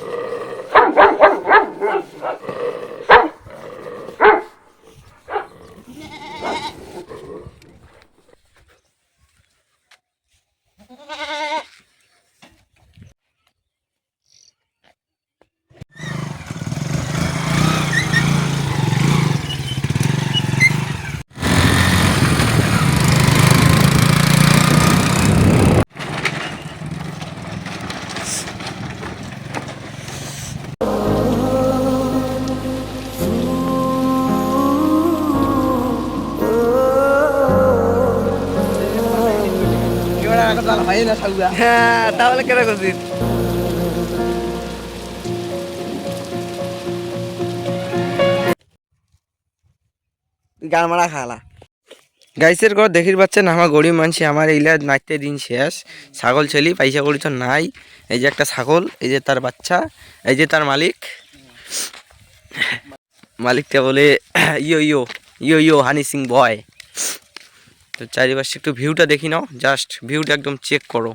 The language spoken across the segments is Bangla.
Uh... হ্যাঁ তাহলে কেন করছিস? খালা। গাইসের ঘর দেখির পাচ্ছেন আমার গরিব মানুষ আমার এইলা নাচতে দিন শেষ। ছাগল ছেলি, পয়সা করি তো নাই। এই যে একটা ছাগল, এই যে তার বাচ্চা, এই যে তার মালিক। মালিকটা বলে, ইয়ো ইয়ো ইয়ো ইয়ো, হানি সিং বয় তো চারিপাশে একটু ভিউটা দেখি নাও জাস্ট ভিউটা একদম চেক করো।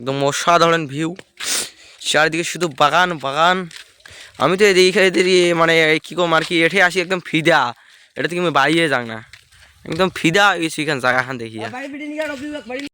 একদম অসাধারণ ভিউ চারিদিকে শুধু বাগান বাগান। আমি তো এদিকে এদিকে মানে কী কম আর কি, এঠে আসি একদম ফিদা। এটা থেকে আমি বাড়িয়ে যাক না। একদম ফিদা এখানে জায়গাখান দেখিয়া।